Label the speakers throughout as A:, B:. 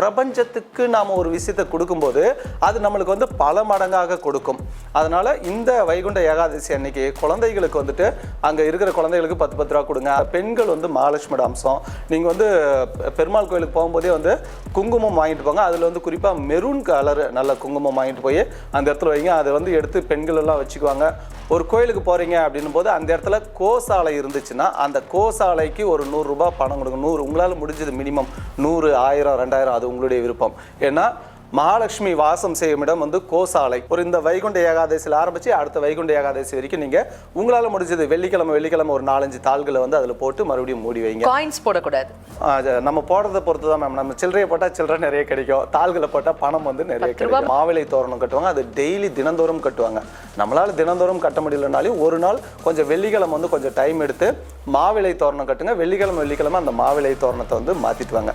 A: பிரபஞ்சத்துக்கு நாம் ஒரு விஷயத்தை கொடுக்கும்போது அது நம்மளுக்கு வந்து பல மடங்காக கொடுக்கும். அதனால இந்த வைகுண்ட ஏகாதசி அன்னைக்கு குழந்தைகளுக்கு வந்துட்டு அங்கே இருக்கிற குழந்தைகளுக்கு பத்து பத்து ரூபா கொடுங்க. பெண்கள் வந்து மகாலட்சுமி அம்சம். நீங்கள் வந்து பெருமாள் கோயிலுக்கு போகும்போதே வந்து குங்குமம் வாங்கிட்டு போங்க. அதில் வந்து குறிப்பாக மெரூன் கலர் நல்ல குங்குமம் வாங்கிட்டு போய் அந்த இடத்துல வைங்க. அதை வந்து எடுத்து பெண்கள் எல்லாம் வச்சுக்குவாங்க. ஒரு கோயிலுக்கு போகிறீங்க அப்படின்னும் போது அந்த இடத்துல கோசாலை இருந்துச்சுன்னா அந்த கோசாலைக்கு ஒரு நூறுரூபா பணம் கொடுங்க. நூறு உங்களால் முடிஞ்சது மினிமம் நூறு ஆயிரம் ரெண்டாயிரம் அது உங்களுடைய விருப்பம். ஏன்னா மகாலட்சுமி வாசம் செய்யும் இடம் வந்து கோசாலை. ஒரு இந்த வைகுண்ட ஏகாதசியில் ஆரம்பித்து அடுத்த வைகுண்ட ஏகாதசி வரைக்கும் நீங்கள் உங்களால் முடிஞ்சது வெள்ளிக்கிழமை வெள்ளிக்கிழமை ஒரு நாலஞ்சு தாள்களை வந்து அதில் போட்டு மறுபடியும் மூடி வைங்க.
B: காயின்ஸ் போடக்கூடாது.
A: அது நம்ம போடுறத பொறுத்து தான் மேம் நம்ம சில்லறையை போட்டால் சில்லறை நிறைய கிடைக்கும். தாள்களை போட்டால் பணம் வந்து நிறைய கிடைக்கும். மாவிலை தோரணம் கட்டுவாங்க. அது டெய்லி தினந்தோறும் கட்டுவாங்க. நம்மளால தினந்தோறும் கட்ட முடியலனாலும் ஒரு நாள் கொஞ்சம் வெள்ளிக்கிழமை வந்து கொஞ்சம் டைம் எடுத்து மாவிலை தோரணம் கட்டுங்க. வெள்ளிக்கிழமை வெள்ளிக்கிழமை அந்த மாவிலை தோரணத்தை வந்து மாற்றிட்டு வாங்க.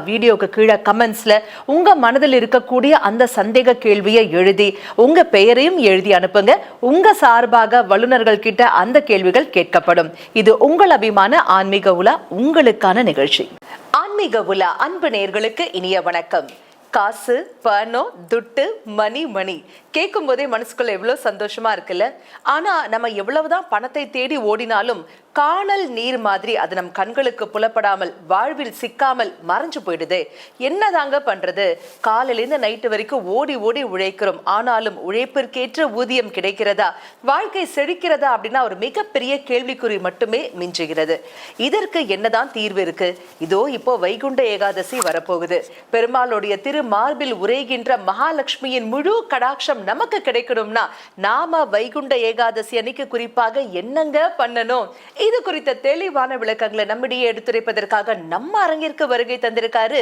B: வீடியோக்கு கீழே கமெண்ட்ஸில் உங்க மனதில் இருக்கக்கூடிய அந்த சந்தேக கேள்வியை எழுதி உங்க பெயரையும் எழுதி அனுப்புங்க. உங்க சார்பாக வல்லுநர்கள் கிட்ட அந்த கேள்விகள் கேட்கப்படும். இது உங்கள் அபிமான ஆன்மீக உலா உங்களுக்கான நிகழ்ச்சி. ஆன்மீக உலா அன்பு நேர்களுக்கு இனிய வணக்கம். காசு பணம் துட்டு மணி மணி. கேட்கும் போதே மனசுக்குள்ள எவ்வளவு சந்தோஷமா இருக்குல்ல? ஆனா நம்ம எவ்வளவுதான் பணத்தை தேடி ஓடினாலும் காணல் நீர் மாதிரி அது நம் கண்களுக்கு புலப்படாமல் வாழ்வில் சிக்காமல் மறைஞ்சு போயிடுதே. என்னதாங்க பண்றது? காலையிலேருந்து நைட்டு வரைக்கும் ஓடி ஓடி உழைக்கிறோம். ஆனாலும் உழைப்பிற்கேற்ற ஊதியம் கிடைக்கிறதா? வாழ்க்கை செழிக்கிறதா அப்படின்னா ஒரு மிகப்பெரிய கேள்விக்குறி மட்டுமே மிஞ்சுகிறது. இதற்கு என்னதான் தீர்வு இருக்கு? இதோ இப்போ வைகுண்ட ஏகாதசி வரப்போகுது. பெருமாளுடைய திரு மார்பில் உரைகின்ற மகாலட்சுமியின் முழு கடாட்சம் நமக்கு கிடைக்கணும்னா நாம வைகுண்ட ஏகாதசி அன்னைக்கு குறிப்பாக என்னங்க பண்ணணும்? இது குறித்த தெளிவான விளக்கங்களை நம்மிடையே எடுத்துரைப்பதற்காக நம்ம அரங்கிற்கு வருகை தந்திருக்காரு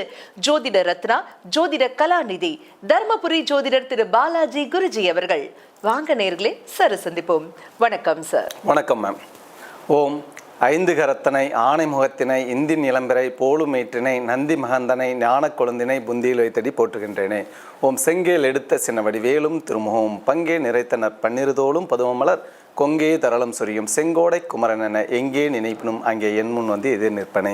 B: ஜோதிட ரத்னா ஜோதிட கலாநிதி தர்மபுரி ஜோதிடர் திரு பாலாஜி குருஜி அவர்கள். வாங்க நேர்களே சார் சந்திப்போம். வணக்கம் சார்.
A: வணக்கம் மேம் ஓம் ஐந்து கரத்தனை ஆணை முகத்தினை இந்தின் இளம்பிறை போலுமேற்றினை நந்தி மகந்தனை ஞான கொழுந்தினை புந்தியில் வைத்தடி போற்றுகின்றேனே. ஓம் செங்கேல் எடுத்த சின்னவடி வேலும் திருமுகம் பங்கே நிறைத்தனர் பன்னிருதோளும் பதுவமலர் கொங்கே தரளம் சொரியும் செங்கோடை குமரன் என எங்கே நினைப்பினும் அங்கே என் முன் வந்து எதிர் நிற்பனை.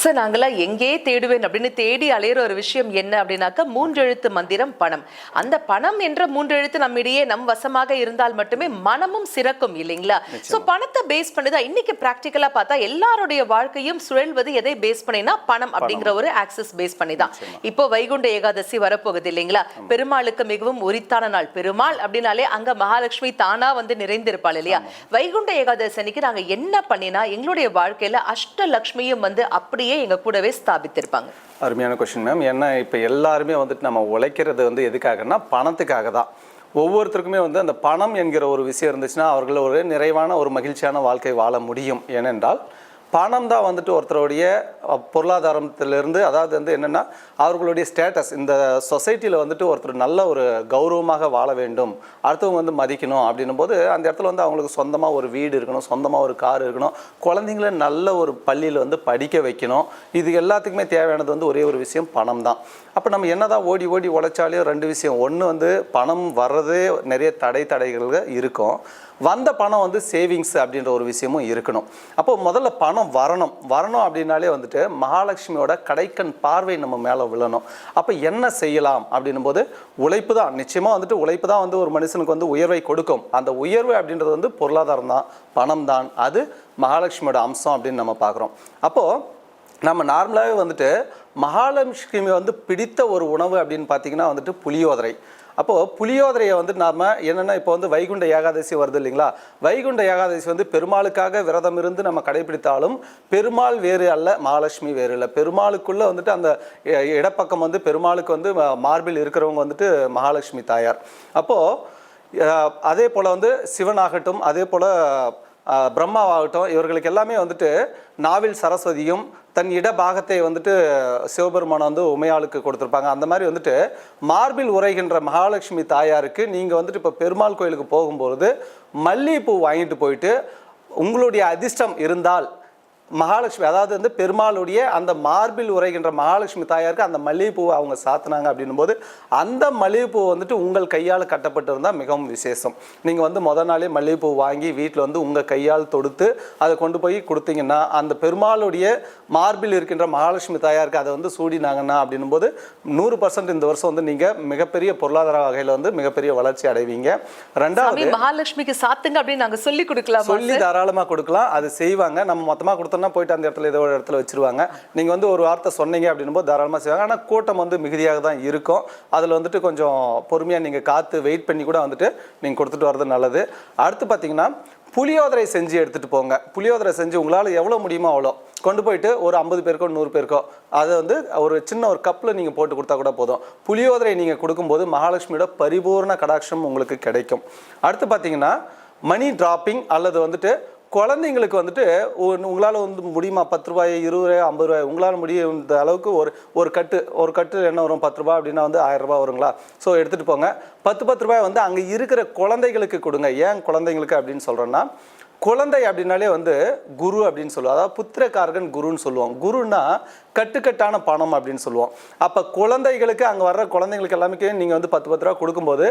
B: சார் நாங்களாம் எங்கே தேடுவேன் அப்படின்னு தேடி அலையிற ஒரு விஷயம் என்ன அப்படின்னாக்கா மூன்றெழுத்து மந்திரம் பணம். அந்த பணம் என்ற மூன்றெழுத்து நம்மிடையே நம் வசமாக இருந்தால் மட்டுமே மனமும் சிறக்கும் இல்லைங்களா? சோ பணத்தை பேஸ் பண்ணிதான் இன்னைக்கு பிராக்டிக்கலா பார்த்தா எல்லாருடைய வாழ்க்கையும் சுழல்வது எதை பேஸ் பண்ணினா பணம் அப்படிங்கிற ஒரு ஆக்சஸ் பேஸ் பண்ணி தான். இப்போ வைகுண்ட ஏகாதசி வரப்போகுது இல்லைங்களா? பெருமாளுக்கு மிகவும் உரித்தான நாள். பெருமாள் அப்படின்னாலே அங்க மகாலட்சுமி தானா வந்து நிறைந்திருப்பாள் இல்லையா? வைகுண்ட ஏகாதசி அன்னைக்கு நாங்க என்ன பண்ணினா எங்களுடைய வாழ்க்கையில அஷ்டலக்ஷ்மியும் வந்து அப்படியே எங்கள் கூடவே ஸ்தாபித்திருப்பாங்க.
A: அருமையான கொஷின் மேம் ஏன்னா இப்போ எல்லாருமே வந்துட்டு நம்ம உழைக்கிறது வந்து எதுக்காகன்னா பணத்துக்காக தான். ஒவ்வொருத்தருக்குமே வந்து அந்த பணம் என்கிற ஒரு விஷயம் இருந்துச்சுன்னா அவர்கள் ஒரு நிறைவான ஒரு மகிழ்ச்சியான வாழ்க்கை வாழ முடியும். ஏனென்றால் பணம் தான் வந்துட்டு ஒருத்தருடைய பொருளாதாரத்திலிருந்து அதாவது வந்து என்னென்னா அவர்களுடைய ஸ்டேட்டஸ் இந்த சொசைட்டியில் வந்துட்டு ஒருத்தர் நல்ல ஒரு கௌரவமாக வாழ வேண்டும் அடுத்தவங்க வந்து மதிக்கணும் அப்படின்னும் போது அந்த இடத்துல வந்து அவங்களுக்கு சொந்தமாக ஒரு வீடு இருக்கணும் சொந்தமாக ஒரு கார் இருக்கணும் குழந்தைங்கள நல்ல ஒரு பள்ளியில் வந்து படிக்க வைக்கணும் இது எல்லாத்துக்குமே தேவையானது வந்து ஒரே ஒரு விஷயம் பணம் தான் அப்போ நம்ம என்ன தான் ஓடி ஓடி உழைச்சாலையும் ரெண்டு விஷயம் ஒன்று வந்து பணம் வர்றதே நிறைய தடை தடைகள் இருக்கும். வந்த பணம் வந்து சேவிங்ஸ் அப்படின்ற ஒரு விஷயமும் இருக்கணும். அப்போ முதல்ல பணம் வரணும். வரணும் அப்படின்னாலே வந்துட்டு மகாலட்சுமியோட கடைக்கண் பார்வை நம்ம மேலே விழணும். அப்போ என்ன செய்யலாம் அப்படின்னும் போது உழைப்பு தான். நிச்சயமாக வந்துட்டு உழைப்பு தான் வந்து ஒரு மனுஷனுக்கு வந்து உயர்வை கொடுக்கும். அந்த உயர்வு அப்படின்றது வந்து பொருளாதாரம் தான். பணம் தான். அது மகாலட்சுமியோட அம்சம் அப்படின்னு நம்ம பார்க்குறோம். அப்போது நம்ம நார்மலாகவே வந்துட்டு மகாலட்சுமி வந்து பிடித்த ஒரு உணவு அப்படின்னு பார்த்தீங்கன்னா வந்துட்டு புளியோதரை. அப்போது புளியோதரையை வந்து நாம் என்னென்னா இப்போ வந்து வைகுண்ட ஏகாதசி வருது இல்லைங்களா? வைகுண்ட ஏகாதசி வந்து பெருமாளுக்காக விரதம் இருந்து நம்ம கடைபிடித்தாலும் பெருமாள் வேறு அல்ல மகாலட்சுமி வேறு இல்லை. பெருமாளுக்குள்ளே வந்துட்டு அந்த இடப்பக்கம் வந்து பெருமாளுக்கு வந்து மார்பில் இருக்கிறவங்க வந்துட்டு மகாலட்சுமி தாயார். அப்போது அதே போல் வந்து சிவனாகட்டும் அதே போல் பிரம்மாவாகட்டும் இவர்களுக்கு எல்லாமே வந்துட்டு நாவில் சரஸ்வதியும் தன் இட பாகத்தை வந்துட்டு சிவபெருமான் வந்து உமையாளுக்கு கொடுத்துருப்பாங்க. அந்த மாதிரி வந்துட்டு மார்பில் உரைகின்ற மகாலட்சுமி தாயாருக்கு நீங்கள் வந்துட்டு இப்போ பெருமாள் கோயிலுக்கு போகும்பொழுது மல்லிகைப்பூ வாங்கிட்டு போயிட்டு உங்களுடைய அதிர்ஷ்டம் இருந்தால் மகாலட்சுமி அதாவது வந்து பெருமாளுடைய அந்த மார்பில் உரைகின்ற மகாலட்சுமி தாயாருக்கு அந்த மல்லிகைப்பூவை அவங்க சாத்தினாங்க அப்படின்னும் போது அந்த மல்லிகைப்பூ வந்துட்டு உங்கள் கையால் கட்டப்பட்டிருந்தால் மிகவும் விசேஷம். நீங்கள் வந்து முத நாளே மல்லிகைப்பூ வாங்கி வீட்டில் வந்து உங்கள் கையால் தொடுத்து அதை கொண்டு போய் கொடுத்தீங்கன்னா அந்த பெருமாளுடைய மார்பில் இருக்கின்ற மகாலட்சுமி தாயாருக்கு அதை வந்து சூடினாங்கன்னா அப்படின்னும் போது நூறு பர்சன்ட் இந்த வருஷம் வந்து நீங்கள் மிகப்பெரிய பொருளாதார வகையில் வந்து மிகப்பெரிய வளர்ச்சி அடைவீங்க. ரெண்டாவது
B: சாமி மகாலட்சுமிக்கு சாத்துங்க அப்படின்னு நாங்க சொல்லி கொடுக்கலாமா
A: சொல்லி தாராளமா கொடுக்கலாம். அது செய்வாங்க. நம்ம மொத்தமா சொன்னால் போயிட்டு அந்த இடத்துல ஏதோ ஒரு இடத்துல வச்சுருவாங்க. நீங்கள் வந்து ஒரு வார்த்தை சொன்னீங்க அப்படின்னும் போது தாராளமாக செய்வாங்க. ஆனால் கூட்டம் வந்து மிகுதியாக தான் இருக்கும். அதில் வந்துட்டு கொஞ்சம் பொறுமையாக நீங்கள் காற்று வெயிட் பண்ணி கூட வந்துட்டு நீங்கள் கொடுத்துட்டு வர்றது நல்லது. அடுத்து பார்த்தீங்கன்னா புளியோதரை செஞ்சு எடுத்துகிட்டு போங்க. புளியோதரை செஞ்சு உங்களால் எவ்வளோ முடியுமோ அவ்வளோ. கொண்டு போயிட்டு ஒரு ஐம்பது பேருக்கோ நூறு பேருக்கோ அதை வந்து ஒரு சின்ன ஒரு கப்பில் நீங்கள் போட்டு கொடுத்தா கூட போதும். புளியோதரை நீங்கள் கொடுக்கும்போது மகாலட்சுமியோட பரிபூர்ண கடாட்சம் உங்களுக்கு கிடைக்கும். அடுத்து பார்த்தீங்கன்னா மணி டிராப்பிங் அல்லது வந்துட்டு குழந்தைங்களுக்கு வந்துட்டு உங்களால் வந்து முடியுமா? பத்து ரூபாய் இருபது ரூபாய் ஐம்பது ரூபாய் உங்களால் முடியுன்ற அளவுக்கு ஒரு ஒரு கட்டு ஒரு கட்டு என்ன வரும்? பத்து ரூபாய் அப்படின்னா வந்து ஆயிரம் ரூபாய் வருங்களா? ஸோ எடுத்துகிட்டு போங்க. பத்து பத்து ரூபாய் வந்து அங்கே இருக்கிற குழந்தைகளுக்கு கொடுங்க. ஏன் குழந்தைங்களுக்கு அப்படின்னு சொல்கிறேன்னா குழந்தை அப்படின்னாலே வந்து குரு அப்படின்னு சொல்லுவோம். அதாவது புத்திரக்காரகன் குருன்னு சொல்லுவோம். குருன்னா கட்டுக்கட்டான பணம் அப்படின்னு சொல்லுவோம். அப்போ குழந்தைகளுக்கு அங்கே வர்ற குழந்தைங்களுக்கு எல்லாமே நீங்கள் வந்து பத்து பத்து ரூபா கொடுக்கும்போது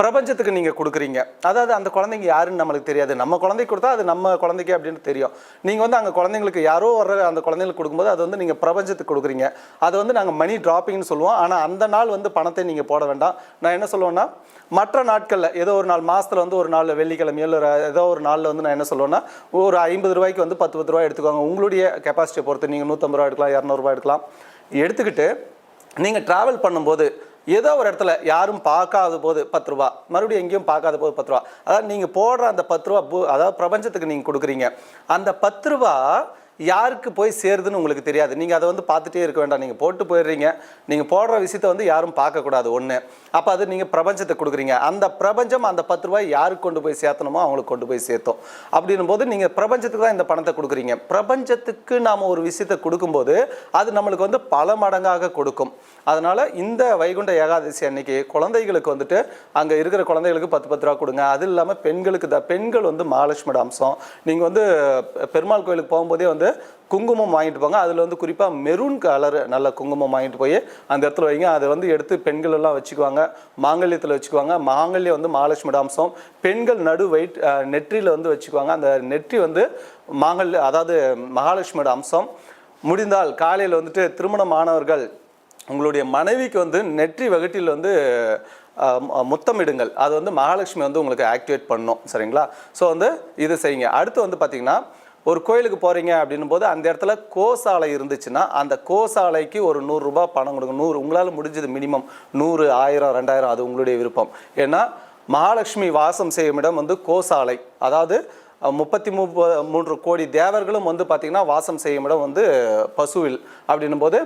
A: பிரபஞ்சத்துக்கு நீங்கள் கொடுக்குறீங்க. அதாவது அந்த குழந்தைங்க யாருன்னு நம்மளுக்கு தெரியாது. நம்ம குழந்தைக்கு கொடுத்தா அது நம்ம குழந்தைக்கு அப்படின்னு தெரியும். நீங்கள் வந்து அங்கே குழந்தைங்களுக்கு யாரோ வர்ற அந்த குழந்தைங்களுக்கு கொடுக்கும்போது அது வந்து நீங்கள் பிரபஞ்சத்துக்கு கொடுக்குறீங்க. அது வந்து நாங்கள் மணி டிராப்பிங்னு சொல்லுவோம். ஆனால் அந்த நாள் வந்து பணத்தை நீங்கள் போட வேண்டாம். நான் என்ன சொல்லுவேன்னா மற்ற நாட்களில் ஏதோ ஒரு நாள் மாதத்தில் வந்து ஒரு நாள் வெள்ளிக்கிழமையோ இல்லை ஏதோ ஒரு நாளில் வந்து நான் என்ன சொல்லுவேன்னா ஒரு ஐம்பது ரூபாய்க்கு வந்து பத்து பத்து ரூபாய் எடுத்துக்கோங்க. உங்களுடைய கெப்பாசிட்டியை பொறுத்து நீங்கள் நூற்றம்பது ரூபா எடுக்கலாம் இரநூறுபா எடுக்கலாம். எடுத்துக்கிட்டு நீங்கள் ட்ராவல் பண்ணும்போது ஏதோ ஒரு இடத்துல யாரும் பார்க்காத போது பத்து ரூபா மறுபடியும் எங்கேயும் பார்க்காத போது பத்து ரூபா. அதாவது நீங்கள் போடுற அந்த பத்து ரூபா பூ- அதாவது பிரபஞ்சத்துக்கு நீங்கள் கொடுக்குறீங்க. அந்த பத்து ரூபா யாருக்கு போய் சேருதுன்னு உங்களுக்கு தெரியாது. நீங்கள் அதை வந்து பார்த்துட்டே இருக்க வேண்டாம். நீங்கள் போட்டு போயிடுறீங்க. நீங்கள் போடுற விஷயத்தை வந்து யாரும் பார்க்கக்கூடாது ஒன்று அப்போ அது நீங்கள் பிரபஞ்சத்தை கொடுக்குறீங்க. அந்த பிரபஞ்சம் அந்த பத்து ரூபாய் யாருக்கு கொண்டு போய் சேர்த்தணுமோ அவங்களுக்கு கொண்டு போய் சேர்த்தோம். அப்படின்னும் போது நீங்கள் பிரபஞ்சத்துக்கு தான் இந்த பணத்தை கொடுக்குறீங்க. பிரபஞ்சத்துக்கு நாம் ஒரு விஷயத்தை கொடுக்கும்போது அது நம்மளுக்கு வந்து பல மடங்காக கொடுக்கும். அதனால் இந்த வைகுண்ட ஏகாதசி அன்னைக்கு குழந்தைகளுக்கு வந்துட்டு அங்கே இருக்கிற குழந்தைகளுக்கு பத்து பத்து ரூபா கொடுங்க. அது இல்லாமல் பெண்களுக்கு தான். பெண்கள் வந்து மகாலட்சுமியோட அம்சம். நீங்கள் வந்து பெருமாள் கோயிலுக்கு போகும்போதே வந்து வந்து குங்குமம் வாங்கிட்டு போங்க. அதில் வந்து குறிப்பாக மெரூன் கலர் நல்ல குங்குமம் வாங்கிட்டு போய் அந்த இடத்துல வைங்க. அதை வந்து எடுத்து பெண்கள் எல்லாம் வச்சுக்குவாங்க. மாங்கல்யத்தில் வச்சுக்குவாங்க. மாங்கல்யம் வந்து மகாலட்சுமியோட அம்சம் பெண்கள் நடு வெயிட் நெற்றியில் வந்து வச்சுக்குவாங்க. அந்த நெற்றி வந்து மாங்கல்ய அதாவது மகாலட்சுமியோட அம்சம் முடிந்தால் காலையில் வந்துட்டு திருமணமானவர்கள் உங்களுடைய மனைவிக்கு வந்து நெற்றி வகுட்டில் வந்து முத்தமிடுங்கள். அது வந்து மகாலட்சுமி வந்து உங்களுக்கு ஆக்டிவேட் பண்ணும். சரிங்களா? ஸோ வந்து இது செய்யுங்க. அடுத்து வந்து பார்த்திங்கன்னா ஒரு கோயிலுக்கு போகிறீங்க அப்படின்னும் போது அந்த இடத்துல கோசாலை இருந்துச்சுன்னா அந்த கோசாலைக்கு ஒரு நூறுரூபா பணம் கொடுங்க. நூறு உங்களால் முடிஞ்சது மினிமம் நூறு ஆயிரம் ரெண்டாயிரம் அது உங்களுடைய விருப்பம். ஏன்னா மகாலட்சுமி வாசம் செய்யும் இடம் வந்து கோசாலை. அதாவது முப்பத்தி மூ மூன்று கோடி தேவர்களும் வந்து பார்த்திங்கன்னா வாசம் செய்யும் இடம் வந்து பசுவில் அப்படின்னும் போது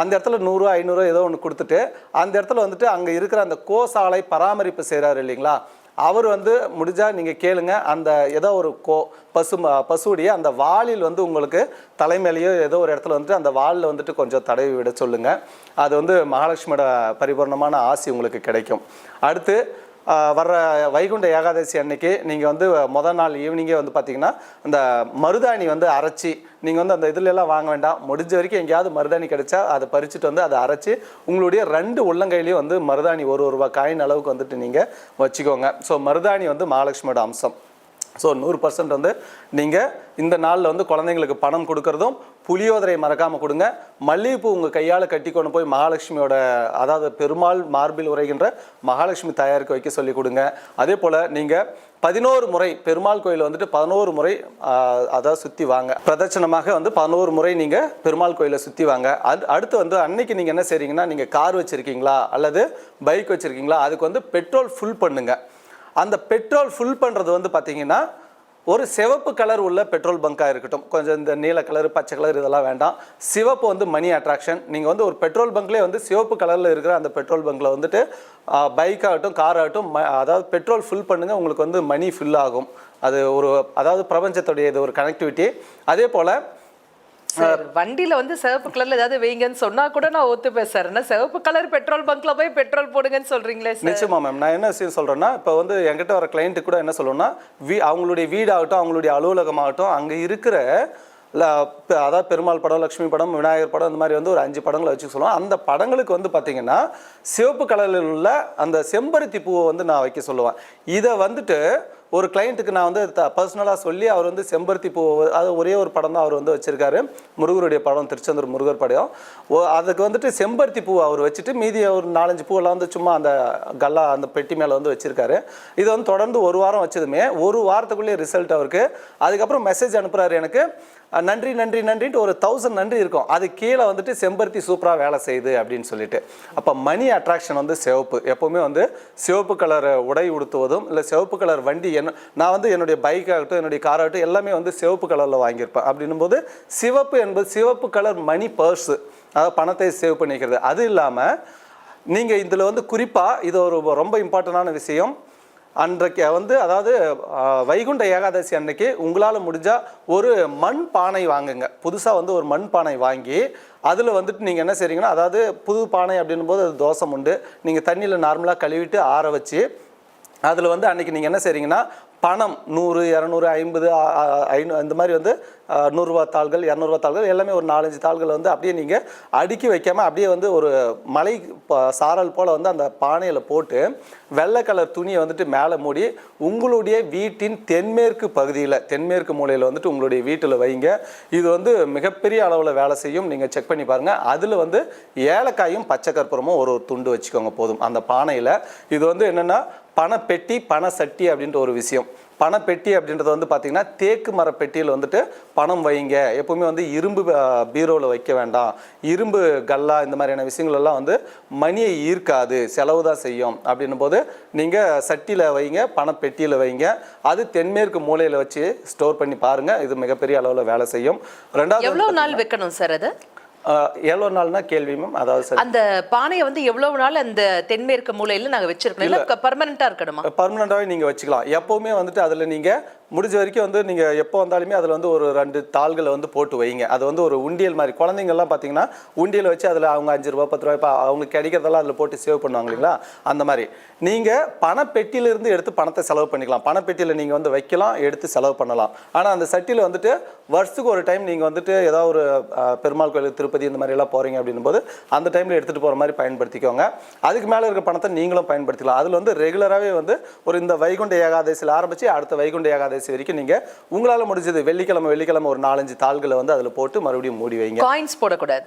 A: அந்த இடத்துல நூறு ஐநூறுரூவா ஏதோ ஒன்று கொடுத்துட்டு அந்த இடத்துல வந்துட்டு அங்கே இருக்கிற அந்த கோசாலை பராமரிப்பு செய்கிறாரு இல்லைங்களா? அவர் வந்து முடிஞ்சால் நீங்கள் கேளுங்க. அந்த ஏதோ ஒரு கோ பசு ம- அந்த வாலில் வந்து உங்களுக்கு தலைமையிலையோ ஏதோ ஒரு இடத்துல வந்துட்டு அந்த வாலில் வந்துட்டு கொஞ்சம் தடவி விட சொல்லுங்கள் அது வந்து மகாலட்சுமியோட பரிபூர்ணமான ஆசி உங்களுக்கு கிடைக்கும். அடுத்து வர்ற வைகுண்ட ஏகாதசி அன்னைக்கு நீங்கள் வந்து மொதல் நாள் ஈவினிங்கே வந்து பார்த்தீங்கன்னா இந்த மருதாணி வந்து அரைச்சி நீங்கள் வந்து அந்த இதுல எல்லாம் வாங்க வேண்டாம். முடிஞ்ச வரைக்கும் எங்கேயாவது மருதாணி கிடைச்சா அதை பறிச்சுட்டு வந்து அதை அரைச்சி உங்களுடைய ரெண்டு உள்ளங்கையிலையும் வந்து மருதாணி ஒரு ஒரு ரூபாய் காயின் அளவுக்கு வந்துட்டு நீங்கள் வச்சுக்கோங்க. ஸோ மருதாணி வந்து மகாலட்சுமியோட அம்சம். ஸோ நூறு பர்சன்ட் வந்து நீங்கள் இந்த நாளில் வந்து குழந்தைங்களுக்கு பணம் கொடுக்கறதும் புளியோதரை மறக்காமல் கொடுங்க. மல்லிகைப்பூ உங்கள் கையால் கட்டி கொண்டு போய் மகாலட்சுமியோட அதாவது பெருமாள் மார்பில் உரைகின்ற மகாலட்சுமி தயாரிக்க வைக்க சொல்லி கொடுங்க. அதே போல் நீங்கள் பதினோரு முறை பெருமாள் கோயில் வந்துட்டு பதினோரு முறை அதாவது சுற்றி வாங்க. பிரதட்சணமாக வந்து பதினோரு முறை நீங்கள் பெருமாள் கோயிலை சுற்றி வாங்க. அது அடுத்து வந்து அன்னைக்கு நீங்கள் என்ன செய்றீங்கன்னா நீங்கள் கார் வச்சுருக்கீங்களா அல்லது பைக் வச்சுருக்கீங்களா அதுக்கு வந்து பெட்ரோல் ஃபுல் பண்ணுங்கள் அந்த பெட்ரோல் ஃபுல் பண்ணுறது வந்து பார்த்தீங்கன்னா ஒரு சிவப்பு கலர் உள்ள பெட்ரோல் பங்காக இருக்கட்டும். கொஞ்சம் இந்த நீல கலர் பச்சை கலர் இதெல்லாம் வேண்டாம். சிவப்பு வந்து மணி அட்ராக்ஷன் நீங்கள் வந்து ஒரு பெட்ரோல் பங்க்லேயே வந்து சிவப்பு கலரில் இருக்கிற அந்த பெட்ரோல் பங்க்கில் வந்துட்டு பைக் ஆகட்டும் கார் ஆகட்டும் ம- அதாவது பெட்ரோல் ஃபில் பண்ணுங்கள் உங்களுக்கு வந்து மணி ஃபில் ஆகும். அது ஒரு அதாவது பிரபஞ்சத்துடைய இது ஒரு கனெக்டிவிட்டி அதே போல்
B: சார். வண்டியில வந்து சிவப்பு கலர்ல ஏதாவது வைங்கன்னு சொன்னா கூட நான் ஒத்துப்பேன் சார் என்ன சிவப்பு கலர் பெட்ரோல் பங்க்ல போய் பெட்ரோல் போடுங்கன்னு சொல்றீங்களே சார்
A: நிச்சயமா மேம் நான் என்ன விஷயம் சொல்றேன்னா இப்போ வந்து என்கிட்ட வர கிளைண்ட்டு கூட என்ன சொல்லுவேன்னா வீ அவங்களுடைய வீடாகட்டும் அவங்களுடைய அலுவலகமாகட்டும் அங்கே இருக்கிற அதாவது பெருமாள் படம் லக்ஷ்மி படம் விநாயகர் படம் இந்த மாதிரி வந்து ஒரு அஞ்சு படங்களை வச்சு சொல்லுவோம். அந்த படங்களுக்கு வந்து பார்த்தீங்கன்னா சிவப்பு கலரில் உள்ள அந்த செம்பருத்தி பூவை வந்து நான் வைக்க சொல்லுவேன். இதை வந்துட்டு ஒரு கிளைண்ட்டுக்கு நான் வந்து பர்சனலாக சொல்லி அவர் வந்து செம்பருத்தி பூ அது ஒரே ஒரு படம் தான் அவர் வந்து வச்சுருக்காரு. முருகருடைய படம் திருச்செந்தூர் முருகர் படம். ஓ அதுக்கு வந்துட்டு செம்பருத்தி பூ அவர் வச்சுட்டு மீதி ஒரு நாலஞ்சு பூவெல்லாம் வந்து சும்மா அந்த கல்லா அந்த பெட்டி மேலே வந்து வச்சுருக்காரு. இது வந்து தொடர்ந்து ஒரு வாரம் வச்சதுமே ஒரு வாரத்துக்குள்ளேயே ரிசல்ட் அவருக்கு. அதுக்கப்புறம் மெசேஜ் அனுப்புகிறாரு எனக்கு. நன்றி நன்றி நன்றின்ட்டு ஒரு தௌசண்ட் நன்றி இருக்கும். அது கீழே வந்துட்டு செம்பருத்தி சூப்பராக வேலை செய்யுது அப்படின்னு சொல்லிட்டு. அப்போ மணி அட்ராக்ஷன் வந்து சிவப்பு. எப்போவுமே வந்து சிவப்பு கலர் உடை உடுத்துவதும் இல்லை சிவப்பு கலர் வண்டி என்ன நான் வந்து என்னுடைய பைக் ஆகட்டும் என்னுடைய கார் ஆகட்டும் எல்லாமே வந்து சிவப்பு கலரில் வாங்கியிருப்பேன். அப்படின்னும் போது சிவப்பு என்பது சிவப்பு கலர் மணி பர்ஸு அதாவது பணத்தை சேவ் பண்ணிக்கிறது. அது இல்லாமல் நீங்கள் இதில் வந்து குறிப்பாக இது ஒரு ரொம்ப இம்பார்ட்டண்டான விஷயம். அன்றைக்கு வந்து அதாவது வைகுண்ட ஏகாதசி அன்னைக்கு உங்களால் முடிஞ்சால் ஒரு மண் பானை வாங்குங்க. புதுசாக வந்து ஒரு மண் பானை வாங்கி அதில் வந்துட்டு நீங்கள் என்ன செய்றீங்கன்னா அதாவது புது பானை அப்படின்னும் போது அது தோசம் உண்டு நீங்கள் தண்ணியில் நார்மலாக கழுவிட்டு ஆற வச்சு அதில் வந்து அன்றைக்கி நீங்கள் என்ன செய்கிறீங்கன்னா பணம் நூறு இரநூறு ஐம்பது ஐநூறு இந்த மாதிரி வந்து நூறுரூவா தாள்கள் இரநூறுவா தாள்கள் எல்லாமே ஒரு நாலஞ்சு தாள்கள் வந்து அப்படியே நீங்கள் அடுக்கி வைக்காமல் அப்படியே வந்து ஒரு மலை சாரல் போல் வந்து அந்த பானையில் போட்டு வெள்ளை கலர் துணியை வந்துட்டு மேலே மூடி உங்களுடைய வீட்டின் தென்மேற்கு பகுதியில் தென்மேற்கு மூலையில் வந்துட்டு உங்களுடைய வீட்டில் வைங்க. இது வந்து மிகப்பெரிய அளவில் வேலை செய்யும். நீங்கள் செக் பண்ணி பாருங்கள் அதில் வந்து ஏலக்காயும் பச்சை கற்பூரமும் ஒரு ஒரு துண்டு வச்சுக்கோங்க போதும். அந்த பானையில். இது வந்து என்னென்னா பணப்பெட்டி பண சட்டி அப்படின்ற ஒரு விஷயம். பணப்பெட்டி அப்படின்றது வந்து பார்த்தீங்கன்னா தேக்கு மர பெட்டியில் வந்துட்டு பணம் வைங்க எப்பவுமே வந்து இரும்பு பீரோவில் வைக்க வேண்டாம். இரும்பு கல்லா இந்த மாதிரியான விஷயங்கள் எல்லாம் வந்து மணியை ஈர்க்காது செலவு தான் செய்யும் அப்படின்னும் போது நீங்கள் சட்டியில் வைங்க பணப்பெட்டியில் வைங்க அது தென்மேற்கு மூலையில் வச்சு ஸ்டோர் பண்ணி பாருங்கள் இது மிகப்பெரிய அளவில் வேலை செய்யும். ரெண்டாவது
B: எவ்வளவு நாள் வைக்கணும் சார் அது?
A: எவ்வளோ நாள்னா கேள்வி மேம் அதாவது சரி.
B: அந்த பானையை வந்து எவ்வளவு நாள் அந்த தென்மேற்கு மூலையில நாங்க வச்சிருக்கணும் இல்ல. பர்மனண்டா இருக்கணுமா?
A: பர்மனெண்ட்டாகவே நீங்கள் வச்சுக்கலாம். எப்போவுமே வந்துட்டு அதில் நீங்கள் முடிஞ்ச வரைக்கும் வந்து நீங்கள் எப்போ வந்தாலுமே அதில் வந்து ஒரு ரெண்டு தாள்களை வந்து போட்டு வைங்க. அது வந்து ஒரு உண்டியல் மாதிரி. குழந்தைங்கள்லாம் பார்த்தீங்கன்னா உண்டியல் வச்சு அதில் அவங்க அஞ்சு ரூபா பத்து ரூபாய் இப்போ அவங்களுக்கு கிடைக்கிறதெல்லாம் அதில் போட்டு சேவ் பண்ணுவாங்க இல்லைங்களா? அந்த மாதிரி. நீங்கள் பணப்பெட்டியிலிருந்து எடுத்து பணத்தை செலவு பண்ணிக்கலாம். பணப்பெட்டியில் நீங்கள் வந்து வைக்கலாம் எடுத்து செலவு பண்ணலாம். ஆனால் அந்த சட்டியில் வந்துட்டு வருஷத்துக்கு ஒரு டைம் நீங்கள் வந்துட்டு ஏதாவது ஒரு பெருமாள் கோயில் திருப்பதி இந்த மாதிரிலாம் போகிறீங்க அப்படின்னும் போது அந்த டைமில் எடுத்துகிட்டு போகிற மாதிரி பயன்படுத்திக்கோங்க. அதுக்கு மேலே இருக்க பணத்தை நீங்களும் பயன்படுத்திக்கலாம். அதில் வந்து ரெகுலராகவே வந்து ஒரு இந்த வைகுண்ட ஏகாதசியில் ஆரம்பித்து அடுத்த வைகுண்ட ஏகாதசி வரைக்கும் நீங்கள் உங்களால் முடிஞ்சது வெள்ளிக்கிழமை வெள்ளிக்கிழமை ஒரு நாலஞ்சு தாள்களை வந்து அதில் போட்டு மறுபடியும் மூடி வைங்க.
B: காயின்ஸ் போடக்கூடாது.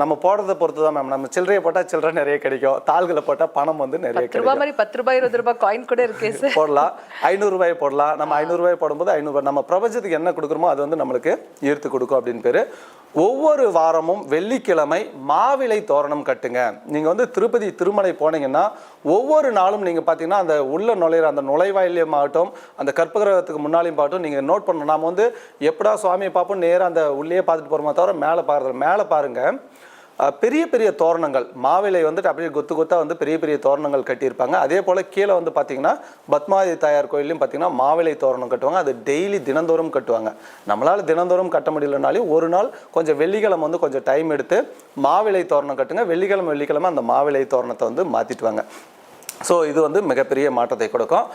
A: நம்ம போடுறதை பொறுத்து தான் மேம் நம்ம சில்லறையை போட்டால் சில்லறை நிறைய கிடைக்கும். தாள்களை போட்டால் பணம் வந்து நிறைய கிடைக்கும்
B: ரூபாய் மாதிரி பத்து ரூபாய் இருபது ரூபாய் காயின் கூட இருக்கே சார்
A: போடலாம். ஐநூறுரூவாய் போடலாம். நம்ம ஐநூறுரூவாய் போடும்போது ஐநூறு நம்ம பிரபஞ்சத்துக்கு என்ன கொடுக்குறோமோ அது வந்து நம்மளுக்கு ஈர்த்து கொடுக்கும் அப்படின்னு பேர். ஒவ்வொரு வாரமும் வெள்ளிக்கிழமை மாவிளை தோரணம் கட்டுங்க. நீங்கள் வந்து திருப்பதி திருமலை போனீங்கன்னா ஒவ்வொரு நாளும் நீங்கள் பார்த்தீங்கன்னா அந்த உள்ள நுழையிற அந்த நுழைவாயிலையும் ஆகட்டும் அந்த கற்பகிரகத்துக்கு முன்னாலையும் பாட்டும் நீங்கள் நோட் பண்ணணும். நாம வந்து எப்படா சுவாமியை பார்ப்போம் நேராக அந்த உள்ளே பார்த்துட்டு போகிறோமா தவிர மேலே பார்க்குறது மேலே பாருங்கள் பெரிய பெரிய தோரணங்கள். மாவிலை வந்துட்டு அப்படியே கொத்து கொத்தாக வந்து பெரிய பெரிய தோரணங்கள் கட்டியிருப்பாங்க. அதே போல் கீழே வந்து பார்த்தீங்கன்னா பத்மாதி தாயார் கோயிலையும் பார்த்தீங்கன்னா மாவிலை தோரணம் கட்டுவாங்க. அது டெய்லி தினந்தோறும் கட்டுவாங்க. நம்மளால் தினந்தோறும் கட்ட முடியலனாலும் ஒரு நாள் கொஞ்சம் வெள்ளிக்கிழமை வந்து கொஞ்சம் டைம் எடுத்து மாவிலை தோரணம் கட்டுங்க. வெள்ளிக்கிழமை வெள்ளிக்கிழமை அந்த மாவிலை தோரணத்தை வந்து மாற்றிட்டு வாங்க. ஸோ இது வந்து மிகப்பெரிய மாற்றத்தை கொடுக்கும்.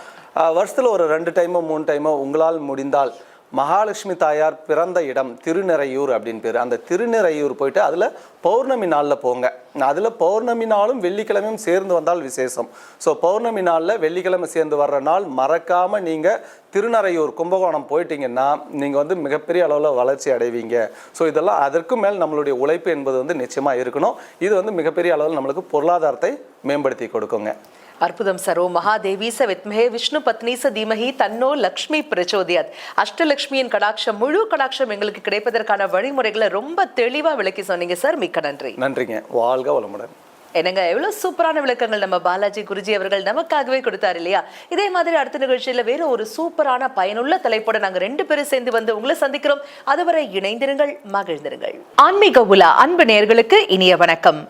A: வருஷத்தில் ஒரு ரெண்டு டைமோ மூணு டைமோ உங்களால் முடிந்தால் மகாலட்சுமி தாயார் பிறந்த இடம் திருநிறையூர் அப்படின்னு பேர். அந்த திருநிறையூர் போயிட்டு அதில் பௌர்ணமி நாளில் போங்க. அதில் பௌர்ணமி நாளும் வெள்ளிக்கிழமையும் சேர்ந்து வந்தால் விசேஷம். ஸோ பௌர்ணமி நாளில் வெள்ளிக்கிழமை சேர்ந்து வர்ற நாள் மறக்காமல் நீங்கள் திருநறையூர் கும்பகோணம் போயிட்டீங்கன்னா நீங்கள் வந்து மிகப்பெரிய அளவில் வளர்ச்சி அடைவீங்க. ஸோ இதெல்லாம் அதற்கு மேல் நம்மளுடைய உழைப்பு என்பது வந்து நிச்சயமாக இருக்கணும். இது வந்து மிகப்பெரிய அளவில் நம்மளுக்கு பொருளாதாரத்தை மேம்படுத்தி கொடுக்குங்க.
B: அற்புதம் சரோ மகாதேவி ச வித்மஹே விஷ்ணு பத்னி ச தீமஹி தன்னோ லக்ஷ்மி பிரச்சோதியாத். அஷ்டலக்ஷ்மியின் கடாட்சம் முழு கடாட்சம் எங்களுக்கு கிடைப்பதற்கான வழிமுறைகளை ரொம்ப தெளிவா விளக்கி சொன்னீங்க சார் மிக்க நன்றி.
A: நன்றிங்க. வாழ்க வளமுடன்.
B: என்னங்க எவ்வளவு சூப்பரான விளக்கங்கள் நம்ம பாலாஜி குருஜி அவர்கள் நமக்காகவே கொடுத்தாரு இல்லையா? இதே மாதிரி அடுத்த நிகழ்ச்சியில வேற ஒரு சூப்பரான பயனுள்ள தலைப்போட நாங்க ரெண்டு பேரும் சேர்ந்து வந்து உங்களை சந்திக்கிறோம். அதுவரை இணைந்திருங்கள் மகிழ்ந்திருங்கள். ஆன்மீக உலா அன்பு நேயர்களுக்கு இனிய வணக்கம்.